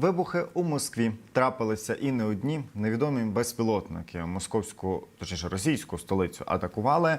Вибухи у Москві трапилися і не одні невідомі безпілотники. Московську, точніше російську столицю атакували.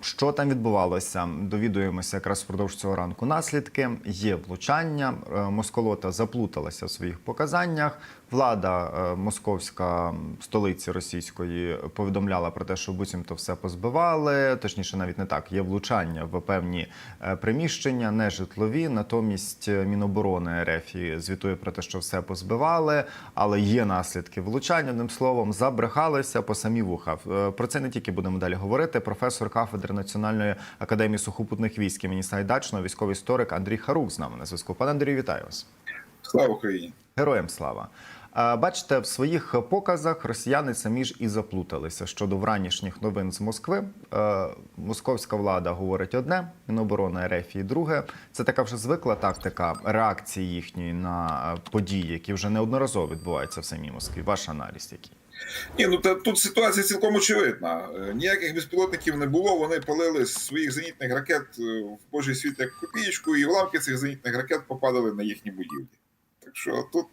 Що там відбувалося? Довідуємося якраз впродовж цього ранку. Наслідки є влучання. Е, Москолота заплуталася в своїх показаннях. Влада е, московська столиці російської повідомляла про те, що буцімто все позбивали. Точніше, навіть не так. Є влучання в певні е, приміщення, не житлові. Натомість е, Міноборони РФ звітує про те, що все позбивали, але є наслідки влучання. Одним словом, забрехалися по самі вуха. Про це не тільки будемо далі говорити. Професор кафедри Національної академії сухопутних військ імені Сайдачного, військовий історик Андрій Харук з нами на зв'язку. Пане Андрію, вітаю вас. Слава Україні! Героям слава. Бачите, в своїх показах росіяни самі ж і заплуталися щодо вранішніх новин з Москви. Е, Московська влада говорить одне, Міноборони РФ і друге. Це така вже звикла тактика реакції їхньої на е, події, які вже неодноразово відбуваються в самій Москві. Ваш аналіз який? Ні, ну та тут ситуація цілком очевидна. Е, Ніяких безпілотників не було. Вони палили з своїх зенітних ракет в Божий світ як копієчку, і уламки цих зенітних ракет попадали на їхні будівлі. Так що тут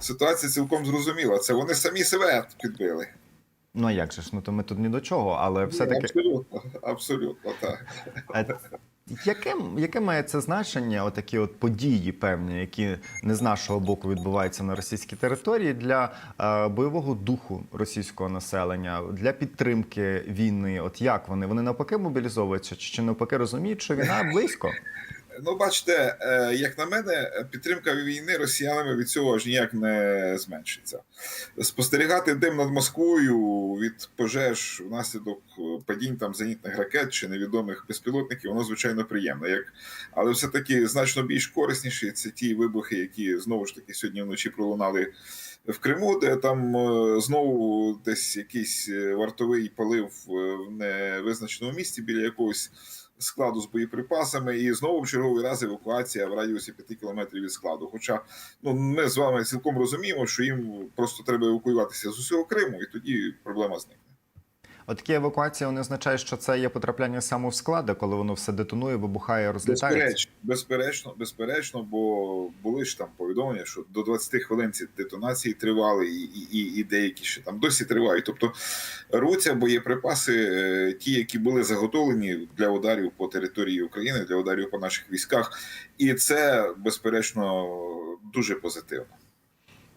ситуація цілком зрозуміла. Це вони самі себе підбили. Ну а як же ж? Ну то ми тут ні до чого, але все таки Абсолютно, абсолютно так. Е, Яке, яке має це значення, отакі от події певні, які не з нашого боку відбуваються на російській території для е, бойового духу російського населення, для підтримки війни? От як вони? Вони навпаки мобілізовуються, чи навпаки розуміють, що війна близько? Ну, бачите, е, як на мене, підтримка війни росіянами від цього аж ніяк не зменшиться. Спостерігати дим над Москвою від пожеж внаслідок падінь там зенітних ракет чи невідомих безпілотників, воно звичайно приємно. Як... Але все-таки значно більш корисніші це ті вибухи, які знову ж таки сьогодні вночі пролунали в Криму, де там е, знову десь якийсь е, вартовий палив е, в невизначеному місці біля якогось складу з боєприпасами, і знову в черговий раз евакуація в радіусі 5 кілометрів від складу. Хоча ну ми з вами цілком розуміємо, що їм просто треба евакуюватися з усього Криму, і тоді проблема зникне. От такі евакуації вони означають, що це є потрапляння саме в склади, коли воно все детонує, вибухає, розлітається. Безперечно, безперечно, безперечно, бо були ж там повідомлення, що до 20 хвилин ці детонації тривали, і, і, і, деякі ще там досі тривають. Тобто рвуться боєприпаси, е, ті, які були заготовлені для ударів по території України, для ударів по наших військах, і це безперечно дуже позитивно.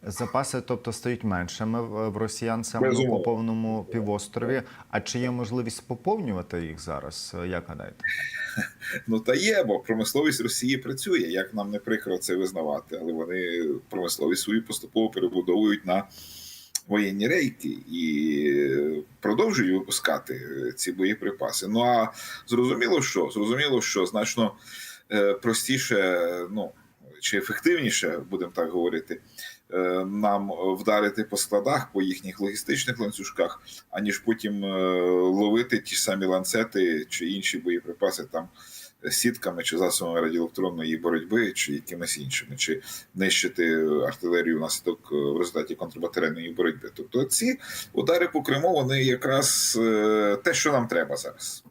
Запаси, тобто, стають меншими в росіян саме на Безумовно. окупованому півострові. А чи є можливість поповнювати їх зараз? Як гадаєте? Ну та є, бо промисловість Росії працює. Як нам не прикро це визнавати, але вони промисловість свою поступово перебудовують на воєнні рейки і продовжують випускати ці боєприпаси. Ну а зрозуміло, що зрозуміло, що значно е, простіше, ну чи ефективніше, будемо так говорити. Е, Нам вдарити по складах, по їхніх логістичних ланцюжках, аніж потім е, ловити ті самі ланцети чи інші боєприпаси там сітками чи засобами радіоелектронної боротьби, чи якимись іншими, чи нищити артилерію внаслідок е, в результаті контрбатарейної боротьби. Тобто ці удари по Криму вони якраз те, що нам треба зараз.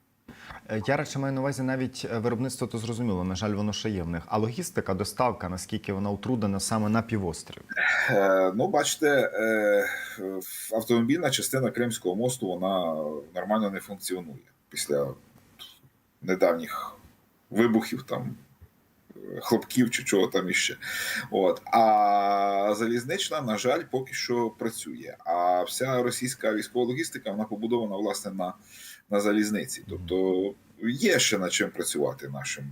Е, Я радше маю на увазі навіть е, виробництво, то зрозуміло. На жаль, воно ще є в них. А логістика, доставка, наскільки вона утруднена саме на півострові? Е, Ну, бачите, автомобільна частина Кримського мосту вона нормально не функціонує після недавніх вибухів там. Хлопків чи чого там іще. От. А залізнична, на жаль, поки що працює. А вся російська військова логістика вона побудована власне на, на залізниці. Тобто є ще над чим працювати нашим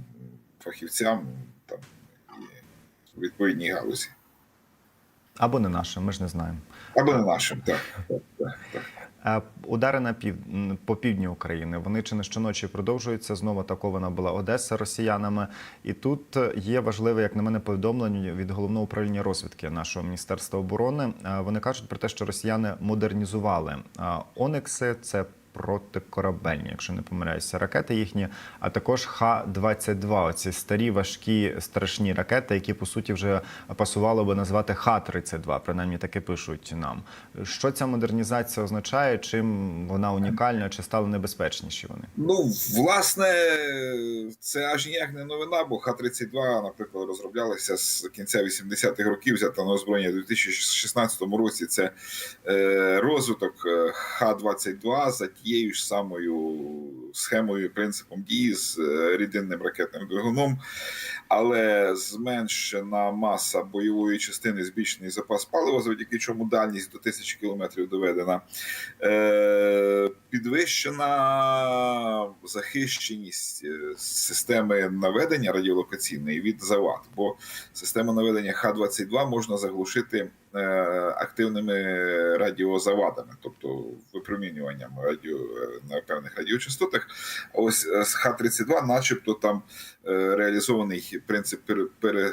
фахівцям там, в відповідній галузі. Або не наше, ми ж не знаємо. Або не нашим, так. так, так, так. Удари на пів по півдні України. Вони чи не щоночі продовжуються. Знову атакована була Одеса росіянами. І тут е, є важливе, як на мене, повідомлення від головного управління розвідки нашого міністерства оборони. Е, Вони кажуть про те, що росіяни модернізували е, Оникси. Це протикорабельні, якщо не помиляюся, ракети їхні, а також Х-22, оці старі важкі страшні ракети, які по суті вже пасувало би назвати Х-32, принаймні таке пишуть нам. Що ця модернізація означає? Чим вона унікальна, чи стали небезпечніші вони? Ну, власне, це аж ніяк не новина, бо Х-32, наприклад, розроблялися з кінця 80-х років, взята на озброєння у 2016 році. Це е, розвиток е, Х-22 за тією ж самою схемою, і принципом дії з е, рідинним ракетним двигуном, але зменшена маса бойової частини, збільшений запас палива, завдяки чому дальність до тисячі кілометрів доведена. Підвищена захищеність е, системи наведення радіолокаційної від завад, бо систему наведення Х-22 можна заглушити е, активними радіозавадами, тобто випромінюванням радіо е, на певних радіочастотах. Ось з Х-32, начебто, там реалізований принцип пере,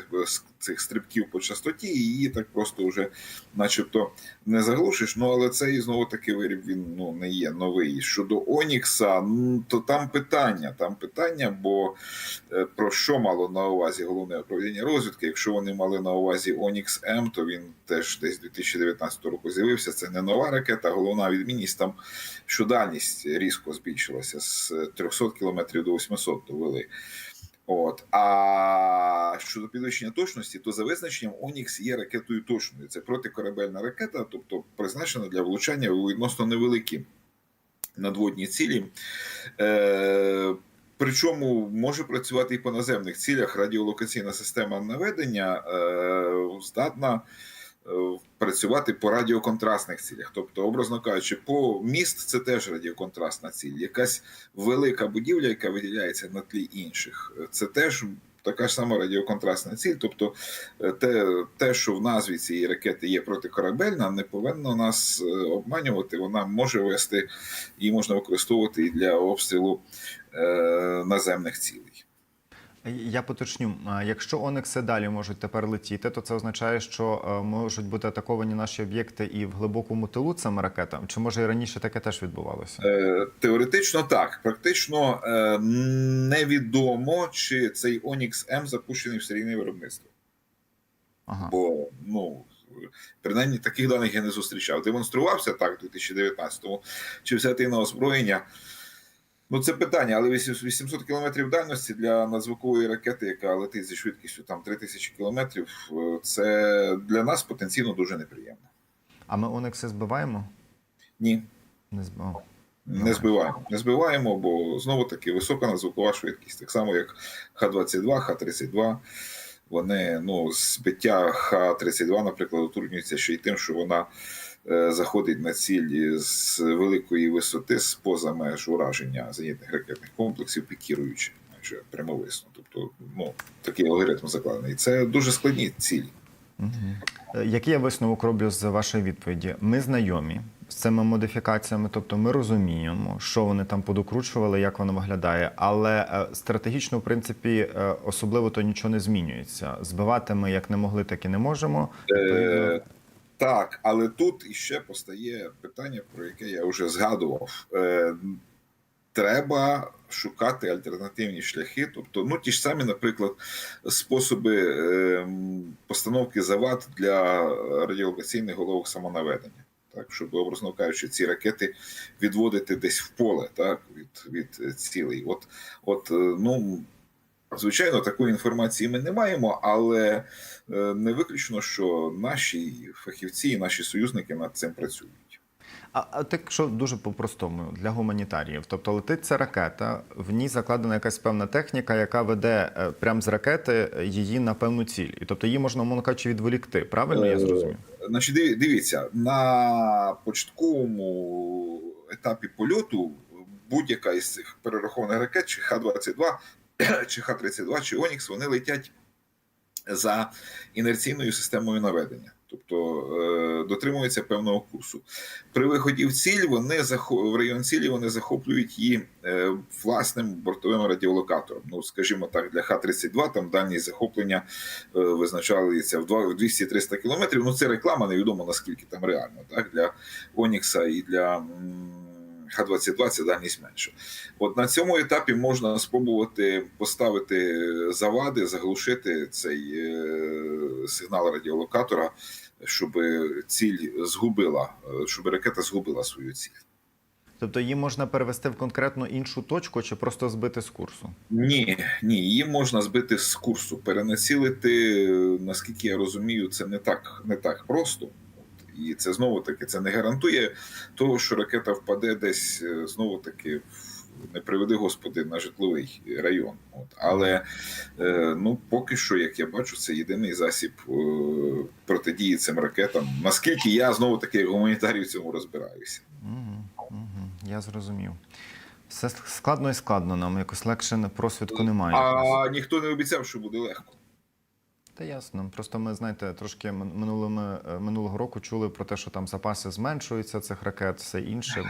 цих стрибків по частоті, і її так просто вже, начебто, не заглушиш. Ну але цей знову таки виріб він ну не є новий. Щодо Онікса, то там питання. Там питання, бо е, про що мало на увазі головне управління розвідки? Якщо вони мали на увазі Онікс М, то він теж десь 2019 року з'явився. Це не нова ракета. Головна відмінність там, що дальність різко збільшилася з 300 кілометрів до 800 довели. От а щодо підвищення точності, то за визначенням Онікс є ракетою точною. Це протикорабельна ракета, тобто призначена для влучання у відносно невеликі надводні цілі. Е, Причому може працювати і по наземних цілях. Радіолокаційна система наведення е, здатна працювати по радіоконтрастних цілях. Тобто, образно кажучи, по міст це теж радіоконтрастна ціль. Якась велика будівля, яка виділяється на тлі інших, це теж. Така ж сама радіоконтрастна ціль, тобто е, те, те, що в назві цієї ракети є протикорабельна, не повинно нас е, обманювати. Вона може вести її можна використовувати і для обстрілу е, наземних цілей. Я поточню, якщо Оникси далі можуть тепер летіти, то це означає, що е, можуть бути атаковані наші об'єкти і в глибокому тилу цими ракетами? Чи може і раніше таке теж відбувалося? Е, Теоретично так. Практично е, невідомо, чи цей Онікс М запущений в серійне виробництво. Ага. Бо ну принаймні таких даних я не зустрічав. Демонструвався так у 2019-му, чи взяти на озброєння. Ну, це питання, але 800 кілометрів дальності для надзвукової ракети, яка летить зі швидкістю там 3000 кілометрів, е, це для нас потенційно дуже неприємно. А ми Оникси збиваємо? Ні, Не збиваємо. не збиваємо. Не збиваємо, бо знову таки висока надзвукова швидкість, так само як Х-22, Х-32. Вони ну, збиття Х-32, наприклад, утруднюється ще й тим, що вона е, заходить на ціль з великої висоти, з поза меж ураження зенітних ракетних комплексів, пікіруючи майже прямовисно. Тобто, ну, такий алгоритм закладений. Це дуже складні цілі. Е, Який я висновок роблю з вашої відповіді? Ми знайомі з цими модифікаціями, тобто ми розуміємо, що вони там подокручували, як воно виглядає, але е, стратегічно, в принципі, е, особливо то нічого не змінюється. Збивати ми як не могли, так і не можемо. Е, так, але тут іще постає питання, про яке я вже згадував. Е, треба шукати альтернативні шляхи, тобто, ну ті ж самі, наприклад, способи е, постановки завад для радіолокаційних головок самонаведення. Так, щоб, образно кажучи, ці ракети відводити десь в поле, так, від, від цілей. От, от, е, ну, звичайно, такої інформації ми не маємо, але е, не виключно, що наші фахівці і наші союзники над цим працюють. А, а так що дуже по-простому для гуманітаріїв. Тобто летить ця ракета, в ній закладена якась певна техніка, яка веде е, прямо з ракети е, її на певну ціль. І тобто її можна, умовно кажучи, відволікти. Правильно я Е, зрозумів? Значить, диві- дивіться, на початковому етапі польоту будь-яка із цих перерахованих ракет, чи Х-22, чи Х-32, чи Онікс, вони летять за інерційною системою наведення. Тобто е, дотримуються певного курсу. При виході в ціль вони в район цілі вони захоплюють її е, власним бортовим радіолокатором. Ну, скажімо так, для Х-32 там дальність захоплення е, визначалися в два- в 200-300 кілометрів. Ну, це реклама, невідомо наскільки там реально. Так? Для Онікса і для Х-22 це дальність менша. От на цьому етапі можна спробувати поставити завади, заглушити цей сигнал радіолокатора, щоб ціль згубила, щоб ракета згубила свою ціль. Тобто її можна перевести в конкретно іншу точку чи просто збити з курсу? Ні, ні, її можна збити з курсу. Перенацілити, наскільки я розумію, це не так, не так просто. І це знову таки це не гарантує того, що ракета впаде десь е, знову таки в не приведи господи на житловий район. От. Але е, ну поки що, як я бачу, це єдиний засіб е, протидії цим ракетам. Наскільки я знову таки гуманітарій в цьому розбираюся. Угу, угу, я зрозумів. Все складно і складно нам, якось легше на просвідку немає. А ніхто не обіцяв, що буде легко. Та ясно. Просто ми, знаєте, трошки минулими, е, минулого року чули про те, що там запаси зменшуються цих ракет, все інше.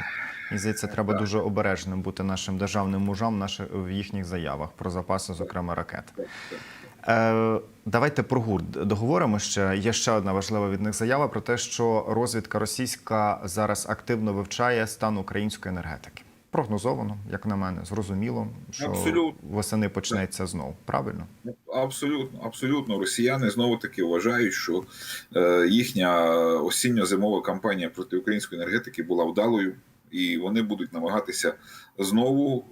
І здається, треба дуже обережним бути нашим державним мужам наші, в їхніх заявах про запаси, зокрема ракет. Е, давайте про гурт договоримо ще. Є ще одна важлива від них заява про те, що розвідка російська зараз активно вивчає стан української енергетики. Прогнозовано, як на мене, зрозуміло, що Абсолютно. восени почнеться знов. Правильно? Абсолютно, абсолютно. Росіяни знову таки вважають, що е, їхня осінньо-зимова кампанія проти української енергетики була вдалою, і вони будуть намагатися знову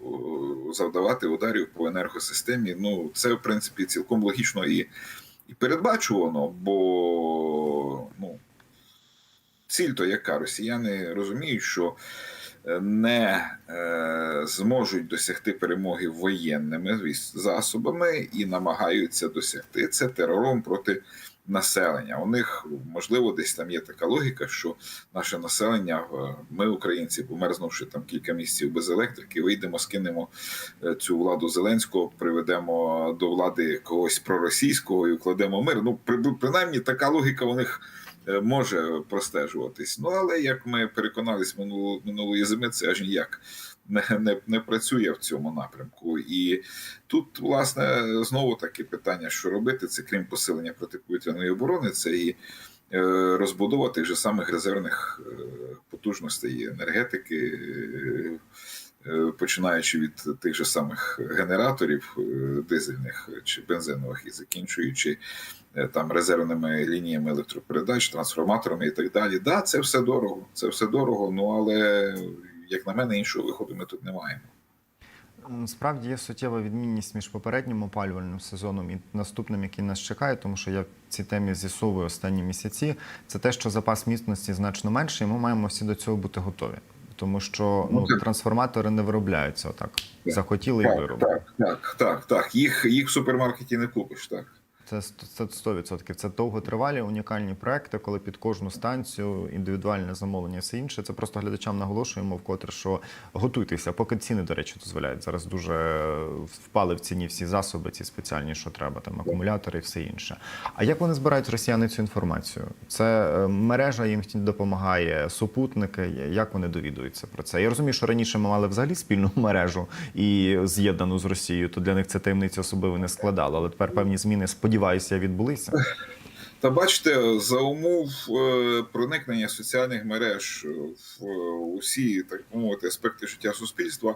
е, завдавати ударів по енергосистемі. Ну, це в принципі цілком логічно і, і передбачувано, бо ну, ціль то яка росіяни розуміють, що не е, зможуть досягти перемоги воєнними засобами і намагаються досягти це терором проти населення. У них можливо десь там є така логіка, що наше населення, е, ми, українці, померзнувши там кілька місяців без електрики, вийдемо, скинемо е, цю владу Зеленського, приведемо до влади когось проросійського і укладемо мир. Ну, при- принаймні така логіка у них може простежуватись. Ну але як ми переконались минуло, минулої зими, це аж ніяк не, не, не працює в цьому напрямку. І тут, власне, знову таки питання, що робити, це крім посилення протиповітряної оборони, це і е, розбудова тих же самих резервних е, потужностей енергетики. Е, Починаючи від тих же самих генераторів е, дизельних чи бензинових і закінчуючи е, там резервними лініями електропередач, трансформаторами і так далі. Да, це все дорого. Це все дорого. Ну але як на мене, іншого виходу ми тут не маємо. Справді є суттєва відмінність між попереднім опалювальним сезоном і наступним, який нас чекає, тому що я в цій темі з'ясовую останні місяці. Це те, що запас міцності значно менший, і ми маємо всі до цього бути готові. Тому що ну, Ну, трансформатори не виробляються отак. Захотіли і Так, виробили. так, так, так, так. Їх, їх в супермаркеті не купиш, так. Це це 100%. Це довготривалі унікальні проекти, коли під кожну станцію індивідуальне замовлення все інше. Це просто глядачам наголошуємо вкотре, що готуйтеся, поки ціни, до речі, дозволяють. Зараз дуже впали в ціні всі засоби, ці спеціальні, що треба, там акумулятори і все інше. А як вони збирають росіяни цю інформацію? Це е, мережа їм допомагає, супутники. Як вони довідуються про це? Я розумію, що раніше ми мали взагалі спільну мережу і з'єднану з Росією, то для них це таємниця особливо не складало. Але тепер певні зміни, сподіваюся, відбулися. Та бачите, за умов е, проникнення соціальних мереж в е, усі так мовити аспекти життя суспільства,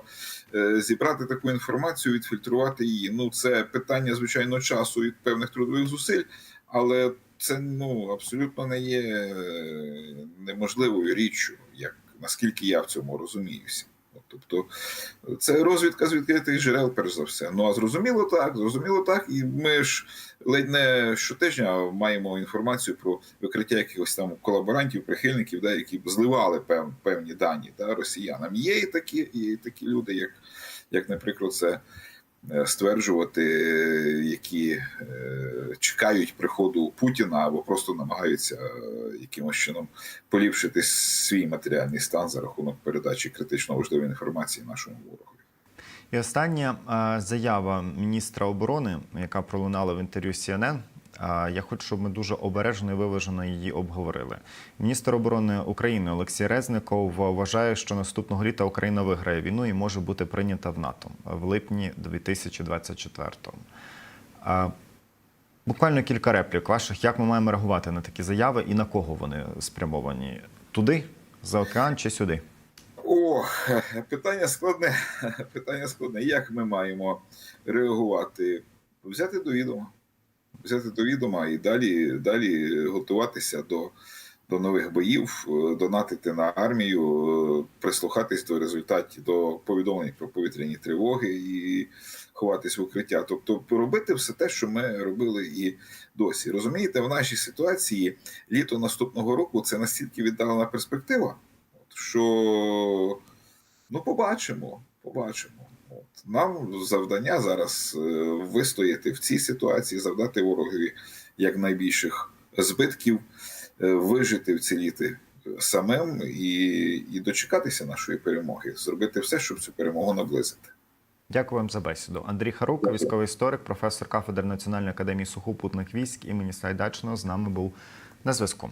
е, зібрати таку інформацію, відфільтрувати її. Ну це питання звичайно часу і певних трудових зусиль, але це ну абсолютно не є неможливою річчю, як наскільки я в цьому розуміюся. Тобто це розвідка з відкритих джерел, перш за все. Ну а зрозуміло так, зрозуміло так. І ми ж ледь не щотижня маємо інформацію про викриття якихось там колаборантів, прихильників, да, які зливали пев, певні дані да, росіянам. Є і такі, і такі люди, як, як наприклад, це стверджувати, е, які е, чекають приходу Путіна або просто намагаються е, якимось чином поліпшити свій матеріальний стан за рахунок передачі критично важливої інформації нашому ворогу. І остання заява міністра оборони, яка пролунала в інтерв'ю CNN, Я хочу, щоб ми дуже обережно і виважено її обговорили. Міністр оборони України Олексій Резников вважає, що наступного літа Україна виграє війну і може бути прийнята в НАТО в липні 2024-го. Е, Буквально кілька реплік ваших. Як ми маємо реагувати на такі заяви і на кого вони спрямовані? Туди, за океан чи сюди? О, питання складне. Питання складне. Як ми маємо реагувати? Взяти до відома. Взяти до відома і далі, далі готуватися до, до нових боїв, е, донатити на армію, е, прислухатись до результатів, до повідомлень про повітряні тривоги і ховатись в укриття. Тобто робити все те, що ми робили і досі. Розумієте, в нашій ситуації літо наступного року це настільки віддалена перспектива, що ну побачимо, побачимо. От. Нам завдання зараз е, вистояти в цій ситуації, завдати ворогові якнайбільших збитків, е, вижити, вціліти самим і, і дочекатися нашої перемоги, зробити все, щоб цю перемогу наблизити. Дякую вам за бесіду. Андрій Харук, військовий історик, професор кафедри Національної академії сухопутних військ імені Сайдачного, з нами був на зв'язку.